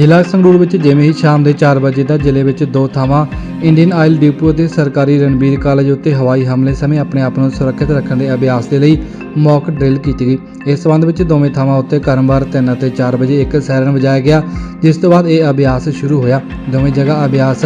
ਜ਼ਿਲ੍ਹਾ ਸੰਗਰੂਰ ਵਿੱਚ ਜਿਵੇਂ ਹੀ ਸ਼ਾਮ ਦੇ 4 ਵਜੇ ਦਾ ਜ਼ਿਲ੍ਹੇ ਵਿੱਚ ਦੋ ਥਾਵਾਂ ਇੰਡੀਅਨ ਆਇਲ ਡਿਪੂ ਅਤੇ ਸਰਕਾਰੀ ਰਣਬੀਰ ਕਾਲਜ ਉੱਤੇ ਹਵਾਈ ਹਮਲੇ ਸਮੇਂ ਆਪਣੇ ਆਪ ਨੂੰ ਸੁਰੱਖਿਅਤ ਰੱਖਣ ਦੇ ਅਭਿਆਸ ਦੇ ਲਈ ਮੌਕ ਡਰਿਲ ਕੀਤੀ ਗਈ। ਇਸ ਸੰਬੰਧ ਵਿੱਚ ਦੋਵੇਂ ਥਾਵਾਂ ਉੱਤੇ ਕਰਮਵਾਰ 3 ਅਤੇ 4 ਵਜੇ ਇੱਕ ਸਾਇਰਨ ਵਜਾਇਆ ਗਿਆ, ਜਿਸ ਤੋਂ ਬਾਅਦ ਇਹ ਅਭਿਆਸ ਸ਼ੁਰੂ ਹੋਇਆ। ਦੋਵੇਂ ਜਗ੍ਹਾ ਅਭਿਆਸ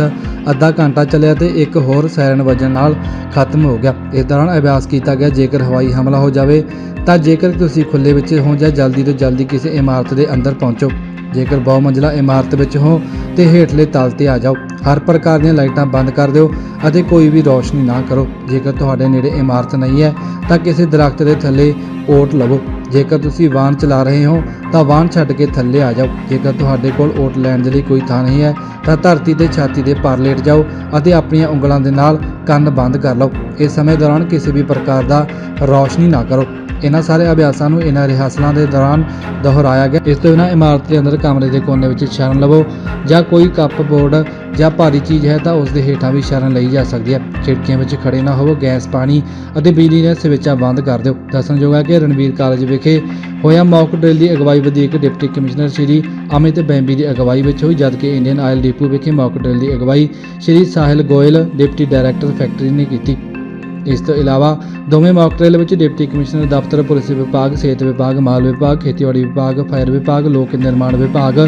ਅੱਧਾ ਘੰਟਾ ਚੱਲਿਆ ਤੇ ਇੱਕ ਹੋਰ ਸਾਇਰਨ ਵੱਜਣ ਨਾਲ ਖਤਮ ਹੋ ਗਿਆ। ਇਸ ਦੌਰਾਨ ਅਭਿਆਸ ਕੀਤਾ ਗਿਆ, ਜੇਕਰ ਹਵਾਈ ਹਮਲਾ ਹੋ ਜਾਵੇ ਤਾਂ ਜੇਕਰ ਤੁਸੀਂ ਖੁੱਲੇ ਵਿੱਚ ਹੋ ਜਾਂ ਜਲਦੀ ਤੋਂ ਜਲਦੀ ਕਿਸੇ ਇਮਾਰਤ ਦੇ ਅੰਦਰ ਪਹੁੰਚੋ। ਜੇਕਰ ਬਹੁ ਮੰਜ਼ਲਾ ਇਮਾਰਤ ਵਿੱਚ ਹੋ ਤੇ ਹੇਠਲੇ ਤਲ ਤੇ ਆ ਜਾਓ, ਹਰ ਪ੍ਰਕਾਰ ਦੀਆਂ ਲਾਈਟਾਂ ਬੰਦ ਕਰ ਦਿਓ ਅਤੇ ਕੋਈ ਵੀ ਰੌਸ਼ਨੀ ਨਾ ਕਰੋ। ਜੇਕਰ ਤੁਹਾਡੇ ਨੇੜੇ ਇਮਾਰਤ ਨਹੀਂ ਹੈ, ਤਾਂ ਕਿਸੇ ਦਰਖਤ ਦੇ ਥੱਲੇ ਓਟ ਲਵੋ। ਜੇਕਰ ਤੁਸੀਂ ਵਾਹਨ ਚਲਾ ਰਹੇ ਹੋ, ਤਾਂ ਵਾਹਨ ਛੱਡ ਕੇ ਥੱਲੇ ਆ ਜਾਓ। ਜੇਕਰ ਤੁਹਾਡੇ ਕੋਲ ਓਟ ਲੈਣ ਦੇ ਲਈ ਕੋਈ ਥਾਂ ਨਹੀਂ ਹੈ, ਤਾਂ ਧਰਤੀ ਤੇ ਛਾਤੀ ਦੇ ਪਰ ਲੇਟ ਜਾਓ ਅਤੇ ਆਪਣੀਆਂ ਉਂਗਲਾਂ ਦੇ ਨਾਲ ਕੰਨ ਬੰਦ ਕਰ ਲਓ। ਇਸ ਸਮੇਂ ਦੌਰਾਨ ਕਿਸੇ ਵੀ ਪ੍ਰਕਾਰ ਦਾ ਰੌਸ਼ਨੀ ਨਾ ਕਰੋ। ਇਹਨਾਂ ਸਾਰੇ ਅਭਿਆਸਾਂ ਨੂੰ ਇਹਨਾਂ ਰਿਹਾਸਲਾਂ ਦੇ ਦੌਰਾਨ ਦੁਹਰਾਇਆ ਗਿਆ। ਇਸ ਤੋਂ ਬਿਨਾਂ ਇਮਾਰਤ ਦੇ ਅੰਦਰ ਕਮਰੇ ਦੇ ਕੋਨੇ ਵਿੱਚ ਸ਼ਰਨ ਲਵੋ ਜਾਂ ਕੋਈ ਕੱਪ ਬੋਰਡ ਜਾਂ ਭਾਰੀ ਚੀਜ਼ ਹੈ ਤਾਂ ਉਸ ਦੇ ਹੇਠਾਂ ਵੀ ਸ਼ਰਨ ਲਈ ਜਾ ਸਕਦੀ ਹੈ। ਖਿੜਕੀਆਂ ਵਿੱਚ ਖੜੇ ਨਾ ਹੋਵੋ, ਗੈਸ, ਪਾਣੀ ਅਤੇ ਬਿਜਲੀ ਦੇ ਸਵਿੱਚਾਂ ਬੰਦ ਕਰ ਦਿਓ। ਦੱਸਣਯੋਗ ਹੈ ਕਿ ਰਣਵੀਰ ਕਾਲਜ ਵਿਖੇ ਹੋਇਆ ਮੌਕ ਡਰਿਲ ਦੀ ਅਗਵਾਈ ਵਧੀਕ ਡਿਪਟੀ ਕਮਿਸ਼ਨਰ ਸ਼੍ਰੀ ਅਮਿਤ ਬੈਂਬੀ ਦੀ ਅਗਵਾਈ ਵਿੱਚ ਹੋਈ, ਜਦਕਿ ਇੰਡੀਅਨ ਆਇਲ ਡਿਪੂ ਵਿਖੇ ਮੌਕ ਡਰਿਲ ਦੀ ਅਗਵਾਈ Shri Sahil Goyal, deputy director factory ਨੇ ਕੀਤੀ। ਇਸ ਤੋਂ ਇਲਾਵਾ ਦੋਵੇਂ ਮੌਕ ਡਰਿਲ ਵਿੱਚ ਡਿਪਟੀ ਕਮਿਸ਼ਨਰ, ਦਫ਼ਤਰ, ਪੁਲਿਸ ਵਿਭਾਗ, ਸਿਹਤ ਵਿਭਾਗ, ਮਾਲ ਵਿਭਾਗ, ਖੇਤੀਬਾੜੀ ਵਿਭਾਗ, ਫਾਇਰ ਵਿਭਾਗ, ਲੋਕ ਨਿਰਮਾਣ ਵਿਭਾਗ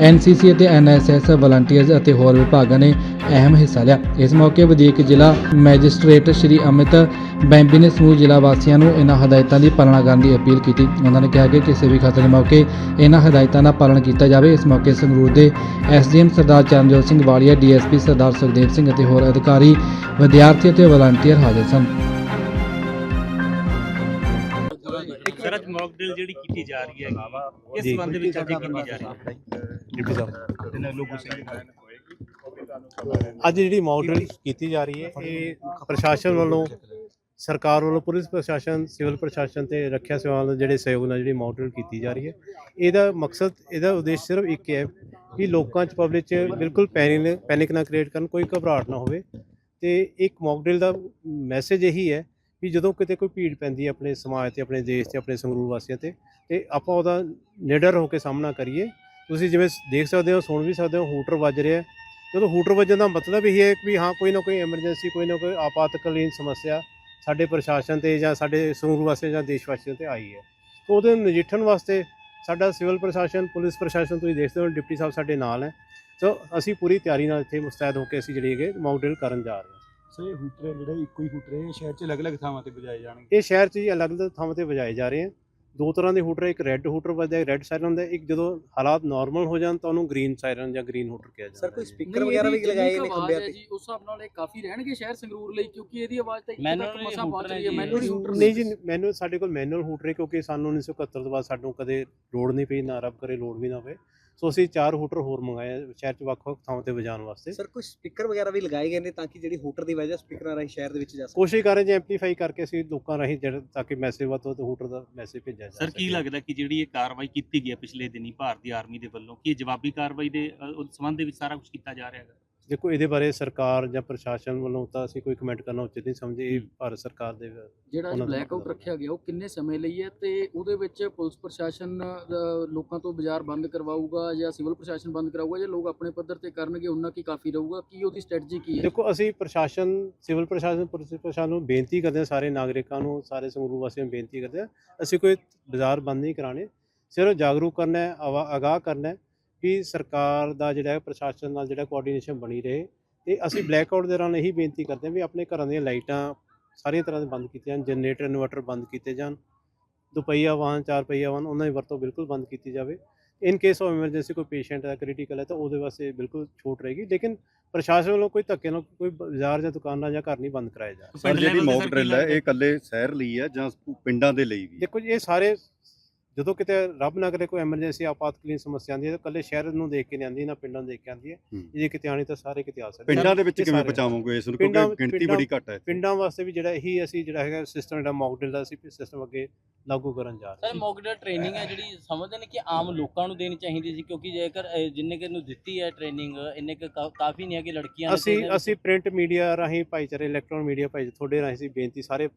ਐਨਸੀਸੀ ਅਤੇ ਐਨਐਸਐਸ ਵਲੰਟੀਅਰਸ ਅਤੇ ਹੋਰ ਵਿਭਾਗਾਂ ਨੇ ਅਹਿਮ ਹਿੱਸਾ ਲਿਆ। ਇਸ ਮੌਕੇ ਵਧੀਕ ਜ਼ਿਲ੍ਹਾ ਮੈਜਿਸਟ੍ਰੇਟ ਸ਼੍ਰੀ ਅਮਿਤ ਬੈਂਬੀ ਨੇ ਸਮੂਹ ਜ਼ਿਲ੍ਹਾ ਵਾਸੀਆਂ ਨੂੰ ਇਹਨਾਂ ਹਦਾਇਤਾਂ ਦੀ ਪਾਲਣਾ ਕਰਨ ਦੀ ਅਪੀਲ ਕੀਤੀ। ਉਹਨਾਂ ਨੇ ਕਿਹਾ ਕਿ ਕਿਸੇ ਵੀ ਖਤਰੇ ਮੌਕੇ ਇਹਨਾਂ ਹਦਾਇਤਾਂ ਦਾ ਪਾਲਣ ਕੀਤਾ ਜਾਵੇ। ਇਸ ਮੌਕੇ ਸੰਗਰੂਰ ਦੇ ਐਸਡੀਐਮ ਸਰਦਾਰ ਚਰਨਜੋਤ ਸਿੰਘ ਵਾਲੀਆ ਡੀਐਸਪੀ ਸਰਦਾਰ ਸੁਖਦੇਵ ਸਿੰਘ ਅਤੇ ਹੋਰ ਅਧਿਕਾਰੀ, ਵਿਦਿਆਰਥੀ ਅਤੇ ਵਲੰਟੀਅਰ ਹਾਜ਼ਰ ਸਨ। ਮੌਕ ਡਰਿਲ ਜਿਹੜੀ ਕੀਤੀ ਜਾ ਰਹੀ ਹੈ ਇਸ ਸੰਬੰਧ ਦੇ ਵਿੱਚ ਅੱਜ ਕੀਤੀ ਜਾ ਰਹੀ ਹੈ ਡਿਪਟੀ ਸਾਹਿਬ ਅੱਜ ਜਿਹੜੀ ਮੌਕ ਡਰਿਲ ਕੀਤੀ ਜਾ ਰਹੀ ਹੈ ਇਹ ਪ੍ਰਸ਼ਾਸਨ ਵੱਲੋਂ ਸਰਕਾਰ ਵੱਲੋਂ ਪੁਲਿਸ ਪ੍ਰਸ਼ਾਸਨ ਸਿਵਲ ਪ੍ਰਸ਼ਾਸਨ ਤੇ ਰੱਖਿਆ ਸੇਵਾਵਾਂ ਦੇ ਜਿਹੜੇ ਸਹਿਯੋਗ ਨਾਲ ਜਿਹੜੀ ਮੌਕ ਡਰਿਲ ਕੀਤੀ ਜਾ ਰਹੀ ਹੈ ਇਹਦਾ ਮਕਸਦ ਇਹਦਾ ਉਦੇਸ਼ ਸਿਰਫ ਇੱਕ ਹੈ ਕਿ ਲੋਕਾਂ 'ਚ ਪਬਲਿਕ 'ਚ ਬਿਲਕੁਲ ਪੈਨਿਕ ਪੈਨਿਕ ਨਾ ਕ੍ਰੀਏਟ ਕਰਨ ਕੋਈ ਘਬਰਾਹਟ ਨਾ ਹੋਵੇ। ਤੇ ਇੱਕ ਮੌਕ ਡਰਿਲ ਦਾ ਮੈਸੇਜ ਇਹੀ ਹੈ ਵੀ ਜਦੋਂ ਕਿਤੇ ਕੋਈ ਭੀੜ ਪੈਂਦੀ ਹੈ ਆਪਣੇ ਸਮਾਜ ਤੇ, ਆਪਣੇ ਦੇਸ਼ ਤੇ, ਆਪਣੇ ਸੰਗਰੂਰ ਵਾਸੀਆਂ ਤੇ ਤੇ ਆਪਾਂ ਉਹਦਾ ਨਿਡਰ ਹੋ ਕੇ ਸਾਹਮਣਾ ਕਰੀਏ। ਤੁਸੀਂ ਜਿਵੇਂ ਦੇਖ ਸਕਦੇ ਹੋ, ਸੁਣ ਵੀ ਸਕਦੇ ਹੋ, ਹੂਟਰ ਵੱਜ ਰਿਹਾ ਹੈ। ਜਦੋਂ ਹੂਟਰ ਵੱਜਣ ਦਾ ਮਤਲਬ ਇਹ ਹੈ ਕਿ ਵੀ ਹਾਂ, ਕੋਈ ਨਾ ਕੋਈ ਐਮਰਜੈਂਸੀ ਕੋਈ ਨਾ ਕੋਈ ਆਪਾਤਕਾਲੀਨ ਸਮੱਸਿਆ ਸਾਡੇ ਪ੍ਰਸ਼ਾਸਨ ਤੇ ਜਾਂ ਸਾਡੇ ਸੰਗਰੂਰ ਵਾਸੀਆਂ ਜਾਂ ਦੇਸ਼ ਵਾਸੀਆਂ ਤੇ ਆਈ ਹੈ। ਤਾਂ ਉਹਦੇ ਨਜਿੱਠਣ ਵਾਸਤੇ ਸਾਡਾ ਸਿਵਲ ਪ੍ਰਸ਼ਾਸਨ, ਪੁਲਿਸ ਪ੍ਰਸ਼ਾਸਨ, ਤੁਸੀਂ ਦੇਖਦੇ ਹੋ, ਡਿਪਟੀ ਸਾਹਿਬ ਸਾਡੇ ਨਾਲ ਹੈ। ਸੋ ਅਸੀਂ ਪੂਰੀ ਤਿਆਰੀ ਨਾਲ ਇੱਥੇ ਮੁਸਤੈਦ ਹੋ ਕੇ ਅਸੀਂ ਜਿਹੜੀ ਹੈਗੇ ਮਾਊਂਟ ਡਰਿਲ ਕਰਨ ਜਾ ਰਹੇ ਹਾਂ। ਸਰ ਇਹ ਹੂਟਰ ਹੈ ਜਿਹੜਾ ਇੱਕੋ ਹੀ ਹੂਟਰ ਹੈ ਇਹ ਸ਼ਹਿਰ 'ਚ ਅਲੱਗ-ਅਲੱਗ ਥਾਵਾਂ ਤੇ ਵਜਾਏ ਜਾਣਗੇ। ਇਹ ਸ਼ਹਿਰ 'ਚ ਜੀ ਅਲੱਗ-ਅਲੱਗ ਥਾਵਾਂ ਤੇ ਵਜਾਏ ਜਾ ਰਹੇ ਹਨ ਦੋ ਤਰ੍ਹਾਂ ਦੇ ਹੂਟਰ ਇੱਕ ਰੈੱਡ ਹੂਟਰ ਵੱਜਦਾ ਹੈ ਰੈੱਡ ਸਾਇਰਨ ਹੁੰਦਾ। ਹੈ, ਇੱਕ ਜਦੋਂ ਹਾਲਾਤ ਨਾਰਮਲ ਹੋ ਜਾਣ ਤਾਂ ਉਹਨੂੰ ਗ੍ਰੀਨ ਸਾਇਰਨ ਜਾਂ ਗ੍ਰੀਨ ਹੂਟਰ ਕਿਹਾ ਜਾਂਦਾ ਸਰ ਕੋਈ। ਸਪੀਕਰ ਵਗੈਰਾ ਵੀ ਲਗਾਏ ਨੇ ਖੰਭਿਆਂ ਤੇ? ਜੀ ਉਸ ਹਿਸਾਬ ਨਾਲ ਇਹ ਕਾਫੀ ਰਹਿਣਗੇ ਸ਼ਹਿਰ ਸੰਗਰੂਰ ਲਈ ਕਿਉਂਕਿ ਇਹਦੀ ਆਵਾਜ਼ ਤਾਂ ਤੱਕ ਨੇ ਮਸਾ ਪਹੁੰਚ ਰਹੀ ਹੈ ਨੇ ਮੈਨੂੰ ਜੀ। ਹੂਟਰ ਨਹੀਂ ਜੀ ਮੈਨੂਅਲ ਸਾਡੇ ਕੋਲ ਮੈਨੂਅਲ ਹੂਟਰ ਹੈ ਕਿਉਂਕਿ ਸਾਨੂੰ 1971 ਤੋਂ ਬਾਅਦ ਸਾਨੂੰ ਕਦੇ ਲੋੜ ਨਹੀਂ ਪਈ ਨਾ ਰੱਬ ਕਰੇ ਲੋੜ ਵੀ ਨਾ ਪਏ ਸੋ ਅਸੀਂ ਚਾਰ ਹੂਟਰ ਹੋਰ ਮੰਗਾਏ ਆ ਸ਼ਹਿਰ 'ਚ ਵੱਖ-ਵੱਖ ਥਾਵਾਂ ਤੇ ਵਜਾਉਣ ਵਾਸਤੇ। ਸਰ ਕੋਈ ਸਪੀਕਰ ਵਗੈਰਾ ਵੀ ਲਗਾਏ ਗਏ ਨੇ ਤਾਂ ਕਿ ਜਿਹੜੀ ਹੂਟਰ ਦੀ ਵਜ੍ਹਾ ਸਪੀਕਰਾਂ ਰਾਹੀਂ ਸ਼ਹਿਰ ਦੇ ਵਿੱਚ ਜਾ ਸਕੇ ਕੋਸ਼ਿਸ਼ ਕਰ ਰਹੇ ਜੀ ਐਮਪਲੀਫਾਈ ਕਰਕੇ ਅਸੀਂ ਲੋਕਾਂ ਰਾਹੀਂ ਜਿਹੜਾ ਤਾਂ ਕਿ ਮੈਸੇਜ ਵੱਧ ਤੋਂ ਵੱਧ ਹੂਟਰ ਦਾ ਮੈਸੇਜ ਭੇਜਿਆ ਜਾ ਸਰ ਕੀ। ਲੱਗਦਾ ਕਿ ਜਿਹੜੀ ਇਹ ਕਾਰਵਾਈ ਕੀਤੀ ਗਈ ਹੈ ਪਿਛਲੇ ਦਿਨੀ ਭਾਰਤੀ ਆਰਮੀ ਦੇ ਵੱਲੋਂ ਕੀ ਇਹ ਜਵਾਬੀ ਕਾਰਵਾਈ ਦੇ ਅ, ਉਹ ਸੰਬੰਧ ਦੇ ਵਿੱਚ ਸਾਰਾ ਕੁਝ ਕੀਤਾ ਜਾ ਰਿਹਾ ਹੈ ਦੇਖੋ ਇਹਦੇ ਬਾਰੇ ਸਰਕਾਰ ਜਾਂ ਪ੍ਰਸ਼ਾਸਨ ਵੱਲੋਂ ਤਾਂ ਅਸੀਂ ਕੋਈ ਕਮੈਂਟ ਕਰਨਾ ਉਚਿਤ ਨਹੀਂ ਸਮਝੇ ਇਹ ਭਾਰਤ ਸਰਕਾਰ ਦੇ ਜਿਹੜਾ ਬਲੈਕ ਆਊਟ। ਰੱਖਿਆ ਗਿਆ ਉਹ ਕਿੰਨੇ ਸਮੇਂ ਲਈ ਹੈ ਤੇ ਉਹਦੇ ਵਿੱਚ ਪੁਲਿਸ ਪ੍ਰਸ਼ਾਸਨ ਲੋਕਾਂ ਤੋਂ ਬਾਜ਼ਾਰ ਬੰਦ ਕਰਵਾਊਗਾ ਜਾਂ ਸਿਵਲ ਪ੍ਰਸ਼ਾਸਨ ਬੰਦ ਕਰਾਊਗਾ ਜਾਂ ਲੋਕ ਆਪਣੇ ਪੱਧਰ ਤੇ ਕਰਨਗੇ ਉਹਨਾਂ ਕੀ ਕਾਫੀ ਰਹੂਗਾ? ਕੀ ਉਹਦੀ ਸਟ੍ਰੈਟਜੀ ਕੀ ਹੈ? ਦੇਖੋ ਅਸੀਂ ਪ੍ਰਸ਼ਾਸਨ ਸਿਵਲ ਪ੍ਰਸ਼ਾਸਨ ਪੁਲਿਸ ਪ੍ਰਸ਼ਾਸਨ ਨੂੰ ਬੇਨਤੀ ਕਰਦੇ ਹਾਂ ਸਾਰੇ ਨਾਗਰਿਕਾਂ ਨੂੰ ਸਾਰੇ ਸੰਗਰੂਰ ਵਾਸੀਆਂ ਨੂੰ ਬੇਨਤੀ ਕਰਦੇ ਹਾਂ ਅਸੀਂ ਕੋਈ ਬਾਜ਼ਾਰ ਬੰਦ ਨਹੀਂ ਕਰਾਣੇ ਸਿਰਫ ਜਾਗਰੂਕ ਕਰਨਾ ਹੈ ਅਗਾਹ ਕਰਨਾ ਹੈ ਕਿ ਸਰਕਾਰ ਦਾ ਜਿਹੜਾ ਪ੍ਰਸ਼ਾਸਨ ਨਾਲ ਜਿਹੜਾ ਕੋਆਰਡੀਨੇਸ਼ਨ ਬਣੀ ਰਹੇ ਤੇ ਅਸੀਂ ਬਲੈਕ ਆਊਟ ਦੇ ਦੌਰਾਨ ਇਹੀ ਬੇਨਤੀ ਕਰਦੇ ਹਾਂ ਵੀ ਆਪਣੇ ਘਰਾਂ ਦੀਆਂ ਲਾਈਟਾਂ ਸਾਰੀਆਂ ਤਰ੍ਹਾਂ ਦੇ ਬੰਦ ਕੀਤੀਆਂ ਜਾਣ ਜਨਰੇਟਰ ਇਨਵਰਟਰ ਬੰਦ ਕੀਤੇ ਜਾਣ ਦੁਪਹੀਆ ਵਾਹਨ ਚਾਰ ਪਹੀਆ ਵਾਹਨ ਉਹਨਾਂ ਦੀ ਵਰਤੋਂ ਬਿਲਕੁਲ ਬੰਦ ਕੀਤੀ ਜਾਵੇ ਇਨ ਕੇਸ ਆਫ ਐਮਰਜੈਂਸੀ ਕੋਈ ਪੇਸ਼ੈਂਟ ਹੈ ਕ੍ਰਿਟੀਕਲ ਹੈ ਤਾਂ ਉਹਦੇ ਵਾਸਤੇ ਬਿਲਕੁਲ ਛੂਟ ਰਹੇਗੀ ਲੇਕਿਨ ਪ੍ਰਸ਼ਾਸਨ ਵੱਲੋਂ ਕੋਈ ਧੱਕੇ ਨਾਲ ਕੋਈ ਬਾਜ਼ਾਰ ਜਾਂ ਦੁਕਾਨਾਂ ਜਾਂ ਘਰ ਨਹੀਂ ਬੰਦ ਕਰਾਏ ਜਾ ਰਹੇ। ਸਰ ਜਿਹੜੀ ਮੌਕ ਡਰਿਲ ਹੈ ਇਹ ਇਕੱਲੇ ਸ਼ਹਿਰ ਲਈ ਹੈ ਜਾਂ ਪਿੰਡਾਂ ਦੇ ਲਈ ਵੀ? ਦੇਖੋ ਜੀ ਇਹ ਸਾਰੇ ਜਦੋਂ ਕਿਤੇ ਰੱਬ ਨਾ ਕਰੇ ਕੋਈ ਐਮਰਜੈਂਸੀ ਆਪਾਤਕਾਲੀਨ ਸਮੱਸਿਆ ਆਉਂਦੀ ਹੈ ਤਾਂ ਇਕੱਲੇ ਸ਼ਹਿਰ ਨੂੰ ਦੇਖ ਕੇ ਨਹੀਂ ਆਉਂਦੀ ਨਾ ਪਿੰਡਾਂ ਨੂੰ ਦੇਖ ਕੇ ਆਉਂਦੀ ਹੈ। ਹੂੰ। ਜੇ ਕਿਤੇ ਆਣੀ ਤਾਂ ਸਾਰੇ ਕਿਤੇ ਆ ਸਕਦੇ ਪਿੰਡਾਂ ਦੇ ਵਿੱਚ ਕਿਵੇਂ ਬਚਾਵੋਗੇ ਇਸ ਨੂੰ? ਕਿਉਂਕਿ ਗਿਣਤੀ ਬੜੀ ਘੱਟ ਹੈ ਪਿੰਡਾਂ ਵਾਸਤੇ ਵੀ ਜਿਹੜਾ ਇਹੀ ਅਸੀਂ ਜਿਹੜਾ ਹੈਗਾ ਸਿਸਟਮ ਜਿਹੜਾ ਮੌਕ ਡਰਿਲ ਦਾ ਅਸੀਂ ਸਿਸਟਮ ਅੱਗੇ ਲਾਗੂ ਕਰਨ ਜਾ ਰਹੇ ਸਰ ਮੌਕਡਰ ਟ੍ਰੇਨਿੰਗ ਹੈ ਜਿਹੜੀ ਸਮਝਦੇ ਨੇ ਕਿ ਆਮ ਲੋਕਾਂ ਨੂੰ ਦੇਣੀ ਚਾਹੀਦੀ ਸੀ ਕਿਉਂਕਿ ਜੇਕਰ ਜਿੰਨੇ ਕਿ ਨੂੰ ਦਿੱਤੀ ਹੈ ਟ੍ਰੇਨਿੰਗ ਇੰਨੇ ਕੁ ਕਾਫੀ ਨਹੀਂ ਹੈ ਕਿ ਲੜਕੀਆਂ ਨੇ ਅਸੀਂ ਅਸੀਂ ਪ੍ਰਿੰਟ ਮੀਡੀਆ ਰਾਹੀਂ ਭਾਈਚਾਰੇ ਇਲੈਕਟ੍ਰੋਨਿਕ ਮੀਡੀਆ ਭਾਈ ਤੁਹਾਡੇ ਰਾਹੀਂ ਅਸੀਂ ਬੇਨਤੀ ਸਾਰੇ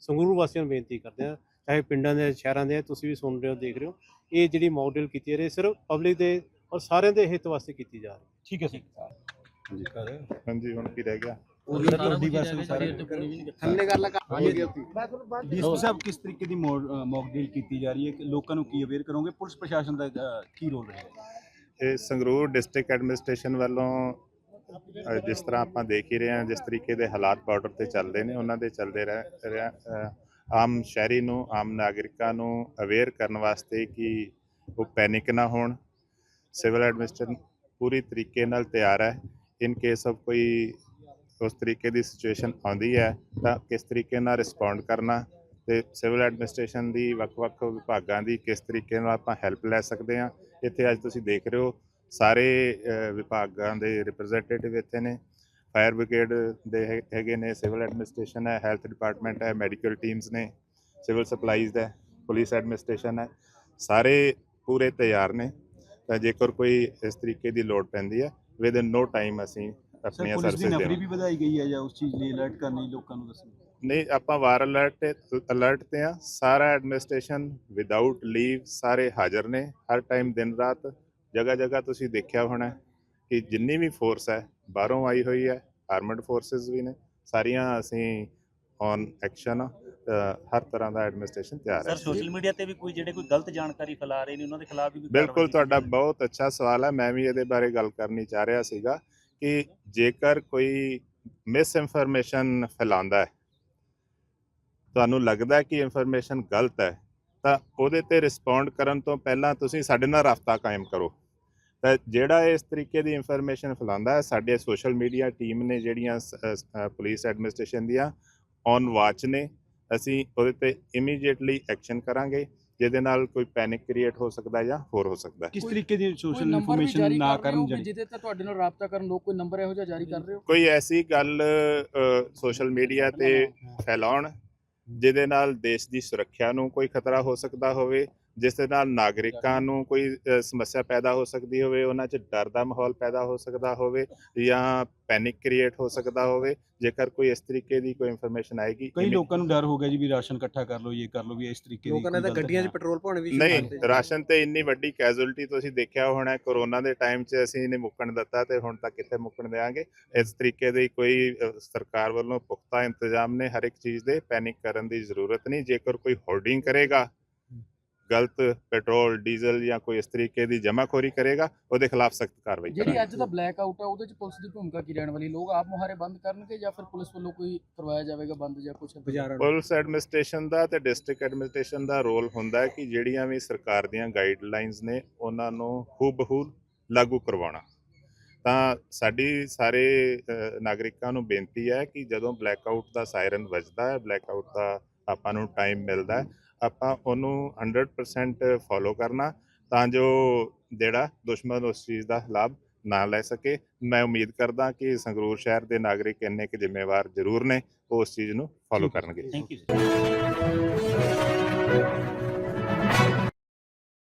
ਸੰਗਰੂਰ ਵਾਸੀਆਂ ਨੂੰ ਬੇਨਤੀ ਕਰਦੇ ਹਾਂ ਚਾਹੇ ਪਿੰਡਾਂ ਦੇ ਸ਼ਹਿਰਾਂ ਦੇ ਤੁਸੀਂ ਵੀ ਸੁਣ ਰਹੇ ਹੋ ਦੇਖ ਰਹੇ ਹੋ। ਇਹ ਜਿਹੜੀ ਮੌਕ ਡਰਿਲ ਕੀਤੀ ਹੈ ਇਹ ਸਿਰਫ ਪਬਲਿਕ ਦੇ ਔਰ ਸਾਰਿਆਂ ਦੇ ਹਿੱਤ ਵਾਸਤੇ ਕੀਤੀ ਜਾ ਰਹੀ ਹੈ। ਠੀਕ ਹੈ ਸਰ। ਹਾਂਜੀ। ਹੁਣ ਕੀ ਰਹਿ ਗਿਆ? ਤੁਹਾਡੀ ਵਰਸਨ ਸਾਰੇ ਹਮਲੇ ਕਰ ਲਾ ਡੀਐਸਪੀ ਸਾਹਿਬ ਕਿਸ ਤਰੀਕੇ ਦੀ ਮੌਕ ਡਰਿਲ ਕੀਤੀ ਜਾ ਰਹੀ ਹੈ? ਕਿ ਲੋਕਾਂ ਨੂੰ ਕੀ ਅਵੇਅਰ ਕਰੋਗੇ? ਪੁਲਿਸ ਪ੍ਰਸ਼ਾਸਨ ਦਾ ਅਹ, ਕੀ ਰੋਲ ਰਹੇਗਾ? ਇਹ ਸੰਗਰੂਰ ਡਿਸਟ੍ਰਿਕਟ ਐਡਮਿਨਿਸਟ੍ਰੇਸ਼ਨ ਵੱਲੋਂ ਜਿਸ ਤਰ੍ਹਾਂ ਆਪਾਂ ਦੇਖ ਹੀ ਰਹੇ ਹਾਂ ਜਿਸ ਤਰੀਕੇ ਦੇ ਹਾਲਾਤ ਬਾਰਡਰ ਤੇ ਚੱਲਦੇ ਨੇ ਉਹਨਾਂ ਦੇ ਚੱਲਦੇ ਰਹਿ ਰਿਹਾ ਆਮ ਸ਼ਹਿਰੀ ਨੂੰ, ਆਮ ਨਾਗਰਿਕਾਂ ਨੂੰ ਅਵੇਅਰ ਕਰਨ ਵਾਸਤੇ ਕਿ ਉਹ ਪੈਨਿਕ ਨਾ ਹੋਣ। ਸਿਵਲ ਐਡਮਿਨਿਸਟ੍ਰੇਸ਼ਨ ਪੂਰੀ ਤਰੀਕੇ ਨਾਲ ਤਿਆਰ ਹੈ। ਇਨ ਕੇਸ ਆਫ ਕੋਈ ਉਸ ਤਰੀਕੇ ਦੀ ਸਿਚੁਏਸ਼ਨ ਆਉਂਦੀ ਹੈ, ਤਾਂ ਕਿਸ ਤਰੀਕੇ ਨਾਲ ਰਿਸਪੌਂਡ ਕਰਨਾ ਤੇ ਸਿਵਲ ਐਡਮਿਨਿਸਟ੍ਰੇਸ਼ਨ ਦੀ ਵੱਖ-ਵੱਖ ਵਿਭਾਗਾਂ ਦੀ ਕਿਸ ਤਰੀਕੇ ਨਾਲ ਆਪਾਂ ਹੈਲਪ ਲੈ ਸਕਦੇ ਹਾਂ, ਇੱਥੇ ਅੱਜ ਤੁਸੀਂ ਦੇਖ ਰਹੇ ਹੋ। ਸਾਰੇ ਵਿਭਾਗਾਂ ਦੇ ਰਿਪਰੈਜ਼ੈਂਟੇਟਿਵ ਇੱਥੇ ਨੇ। ਫਾਇਰ ਬ੍ਰਿਗੇਡ ਦੇ ਹੈਗੇ ਨੇ ਸਿਵਲ ਐਡਮਿਨਿਸਟ੍ਰੇਸ਼ਨ ਹੈ ਹੈਲਥ ਡਿਪਾਰਟਮੈਂਟ ਹੈ ਮੈਡੀਕਲ ਟੀਮਸ ਨੇ ਸਿਵਲ ਸਪਲਾਈਜ਼ ਹੈ ਪੁਲਿਸ ਐਡਮਿਨਿਸਟ੍ਰੇਸ਼ਨ ਹੈ ਸਾਰੇ ਪੂਰੇ ਤਿਆਰ ਨੇ। ਤਾਂ ਜੇਕਰ ਕੋਈ ਇਸ ਤਰੀਕੇ ਦੀ ਲੋੜ ਪੈਂਦੀ ਹੈ ਵਿਦ ਇਨ ਨੋ ਟਾਈਮ ਅਸੀਂ ਆਪਣੀਆਂ ਪੁਲਿਸ ਦੀ ਸਰਵਿਸ ਨਫਰੀ ਵੀ ਵਧਾਈ ਗਈ ਹੈ ਜਾਂ ਉਸ ਚੀਜ਼ ਲਈ ਅਲਰਟ ਕਰਨੀ ਲੋਕਾਂ ਨੂੰ ਦੱਸਣਾ? ਨਹੀਂ ਆਪਾਂ ਵਾਰ ਅਲਰਟ ਅਲਰਟ ਤੇ ਆ ਸਾਰਾ ਐਡਮਿਨਿਸਟ੍ਰੇਸ਼ਨ ਵਿਦਆਊਟ ਲੀਵ ਸਾਰੇ ਹਾਜ਼ਰ ਨੇ। ਹਰ ਟਾਈਮ ਦਿਨ ਰਾਤ ਜਗ੍ਹਾ ਜਗ੍ਹਾ ਤੁਸੀਂ ਦੇਖਿਆ ਹੋਣਾ ਕਿ ਜਿੰਨੀ ਵੀ ਫੋਰਸ ਹੈ ਬਾਹਰੋਂ ਆਈ ਹੋਈ ਹੈ ਆਰਮਡ ਫੋਰਸਸ ਵੀ ਨੇ ਸਾਰੀਆਂ ਅਸੀਂ ਔਨ ਐਕਸ਼ਨ ਹਰ ਤਰ੍ਹਾਂ ਦਾ ਐਡਮਿਨਿਸਟ੍ਰੇਸ਼ਨ ਤਿਆਰ ਹੈ। ਸਰ ਸੋਸ਼ਲ ਮੀਡੀਆ ਤੇ ਵੀ ਕੋਈ ਜਿਹੜੇ ਕੋਈ ਗਲਤ ਜਾਣਕਾਰੀ ਫੈਲਾ ਰਹੇ ਨੇ ਉਹਨਾਂ ਦੇ ਖਿਲਾਫ ਵੀ ਕੋਈ ਬਿਲਕੁਲ ਤੁਹਾਡਾ ਬਹੁਤ ਅੱਛਾ ਸਵਾਲ ਹੈ ਮੈਂ ਵੀ ਇਹਦੇ ਬਾਰੇ ਗੱਲ ਕਰਨੀ ਚਾਹ ਰਿਹਾ ਸੀਗਾ ਕਿ ਜੇਕਰ ਕੋਈ ਮਿਸ ਇਨਫੋਰਮੇਸ਼ਨ ਫੈਲਾਉਂਦਾ ਹੈ ਤੁਹਾਨੂੰ ਲੱਗਦਾ ਕਿ ਇਨਫੋਰਮੇਸ਼ਨ ਗਲਤ ਹੈ ਤਾਂ ਉਹਦੇ ਤੇ ਰਿਸਪੌਂਡ ਕਰਨ ਤੋਂ ਪਹਿਲਾਂ ਤੁਸੀਂ ਸਾਡੇ ਨਾਲ ਰਾਬਤਾ ਕਾਇਮ ਕਰੋ। ਤਾਂ ਜਿਹੜਾ ਇਸ ਤਰੀਕੇ ਦੀ ਇਨਫੋਰਮੇਸ਼ਨ ਫੈਲਾਉਂਦਾ ਹੈ ਸਾਡੇ ਸੋਸ਼ਲ ਮੀਡੀਆ ਟੀਮ ਨੇ ਜਿਹੜੀਆਂ ਪੁਲਿਸ ਐਡਮਿਨਿਸਟ੍ਰੇਸ਼ਨ ਦੀਆਂ ਔਨ ਵਾਚ ਨੇ ਅਸੀਂ ਉਹਦੇ ਤੇ ਇਮੀਡੀਏਟਲੀ ਐਕਸ਼ਨ ਕਰਾਂਗੇ ਜਿਹਦੇ ਨਾਲ ਕੋਈ ਪੈਨਿਕ ਕ੍ਰੀਏਟ ਹੋ ਸਕਦਾ ਜਾਂ ਹੋਰ ਹੋ ਸਕਦਾ ਕਿਸ ਤਰੀਕੇ ਦੀ ਸੋਸ਼ਲ ਇਨਫੋਰਮੇਸ਼ਨ ਨਾ ਕਰਨ ਜਿਹਦੇ ਤੇ ਤੁਹਾਡੇ ਨਾਲ ਰਾਬਤਾ ਕਰਨ ਲੋਕ ਕੋਈ ਨੰਬਰ ਇਹੋ ਜਿਹਾ ਜਾਰੀ ਕਰ ਰਹੇ ਹੋ? ਕੋਈ ਐਸੀ ਗੱਲ ਸੋਸ਼ਲ ਮੀਡੀਆ ਤੇ ਫੈਲਾਉਣ ਜਿਹਦੇ ਨਾਲ ਦੇਸ਼ ਦੀ ਸੁਰੱਖਿਆ ਨੂੰ ਕੋਈ ਖਤਰਾ ਹੋ ਸਕਦਾ ਹੋਵੇ ਜਿਸ ਦੇ ਨਾਲ ਨਾਗਰਿਕਾਂ ਨੂੰ ਕੋਈ ਸਮੱਸਿਆ ਪੈਦਾ ਹੋ ਸਕਦੀ ਹੋਵੇ ਉਹਨਾਂ 'ਚ ਡਰ ਦਾ ਮਾਹੌਲ ਪੈਦਾ ਹੋ ਸਕਦਾ ਹੋਵੇ ਜਾਂ ਪੈਨਿਕ ਕ੍ਰੀਏਟ ਹੋ ਸਕਦਾ ਹੋਵੇ ਜੇਕਰ ਕੋਈ ਇਸ ਤਰੀਕੇ ਦੀ ਕੋਈ ਇਨਫੋਰਮੇਸ਼ਨ ਆਏਗੀ ਕਈ ਲੋਕਾਂ ਨੂੰ ਡਰ ਹੋ ਗਿਆ ਜੀ ਵੀ ਰਾਸ਼ਨ ਇਕੱਠਾ ਕਰ ਲਓ ਇਹ ਕਰ ਲਓ ਵੀ ਇਸ ਤਰੀਕੇ ਦੀ ਲੋਕਾਂ ਨੇ ਤਾਂ ਗੱਡੀਆਂ 'ਚ। ਪੈਟਰੋਲ ਪਾਉਣੇ ਵੀ ਸ਼ੁਰੂ ਨਹੀਂ ਰਾਸ਼ਨ ਤੇ ਇੰਨੀ ਵੱਡੀ ਕੈਜੁਅਲਟੀ ਤੁਸੀਂ ਦੇਖਿਆ ਹੋਣਾ ਕਰੋਨਾ ਦੇ ਟਾਈਮ 'ਚ ਅਸੀਂ ਇਹਨੇ ਮੁੱਕਣ ਦਿੱਤਾ ਤੇ ਹੁਣ ਤੱਕ ਕਿੱਥੇ ਮੁੱਕਣ ਦੇਾਂਗੇ ਇਸ ਤਰੀਕੇ ਦੀ ਕੋਈ ਸਰਕਾਰ ਵੱਲੋਂ ਪੁਖਤਾ ਇੰਤਜ਼ਾਮ ਨੇ ਹਰ ਇੱਕ ਚੀਜ਼ ਦੇ ਪੈਨਿਕ ਕਰਨ ਦੀ ਜ਼ਰੂਰਤ ਨਹੀਂ। ਜੇਕਰ ਕੋਈ ਹੋਰਡਿੰਗ ਕਰੇਗਾ ਗਲਤ ਪੈਟਰੋਲ ਡੀਜ਼ਲ ਜਾਂ ਕੋਈ ਇਸ ਤਰੀਕੇ ਦੀ ਜਮਾਖੋਰੀ ਕਰੇਗਾ ਉਹਦੇ ਖਿਲਾਫ ਸਖਤ ਕਾਰਵਾਈ ਜਿਹੜੀ ਅੱਜ ਦਾ ਬਲੈਕ ਆਊਟ ਹੈ ਉਹਦੇ ਚ ਪੁਲਿਸ ਦੀ ਭੂਮਿਕਾ ਕੀ ਰਹਿਣ ਵਾਲੀ? ਲੋਕ ਆਪ ਮੁਹਾਰੇ ਬੰਦ ਕਰਨਗੇ ਜਾਂ ਫਿਰ ਪੁਲਿਸ ਵੱਲੋਂ ਕੋਈ ਕਰਵਾਇਆ ਜਾਵੇਗਾ ਬੰਦ ਜਾਂ ਕੁਝ ਬਾਜ਼ਾਰਾਂ ਪੁਲਿਸ ਐਡਮਿਨਿਸਟ੍ਰੇਸ਼ਨ ਦਾ ਤੇ ਡਿਸਟ੍ਰਿਕਟ ਐਡਮਿਨਿਸਟ੍ਰੇਸ਼ਨ ਦਾ ਰੋਲ ਹੁੰਦਾ ਹੈ ਕਿ ਜਿਹੜੀਆਂ ਵੀ ਸਰਕਾਰ ਦੀਆਂ ਗਾਈਡਲਾਈਨਸ ਨੇ ਉਹਨਾਂ ਨੂੰ ਹੂਬਹੂ ਲਾਗੂ ਕਰਵਾਉਣਾ। ਤਾਂ ਸਾਡੀ ਸਾਰੇ ਨਾਗਰਿਕਾਂ ਨੂੰ ਬੇਨਤੀ ਹੈ ਕਿ ਜਦੋਂ ਬਲੈਕਆਊਟ ਦਾ ਸਾਇਰਨ ਵੱਜਦਾ ਹੈ ਬਲੈਕਆਊਟ ਦਾ ਆਪਾਂ ਨੂੰ ਟਾਈਮ ਮਿਲਦਾ ਹੈ ਆਪਾਂ ਉਹਨੂੰ 100% ਫੋਲੋ ਕਰਨਾ ਤਾਂ ਜੋ ਜਿਹੜਾ ਦੁਸ਼ਮਣ ਉਸ ਚੀਜ਼ ਦਾ ਲਾਭ ਨਾ ਲੈ ਸਕੇ। ਮੈਂ ਉਮੀਦ ਕਰਦਾ ਕਿ ਸੰਗਰੂਰ ਸ਼ਹਿਰ ਦੇ ਨਾਗਰਿਕ ਇੰਨੇ ਕੁ ਜ਼ਿੰਮੇਵਾਰ ਜ਼ਰੂਰ ਨੇ ਉਹ ਉਸ ਚੀਜ਼ ਨੂੰ ਫੋਲੋ ਕਰਨਗੇ। Thank you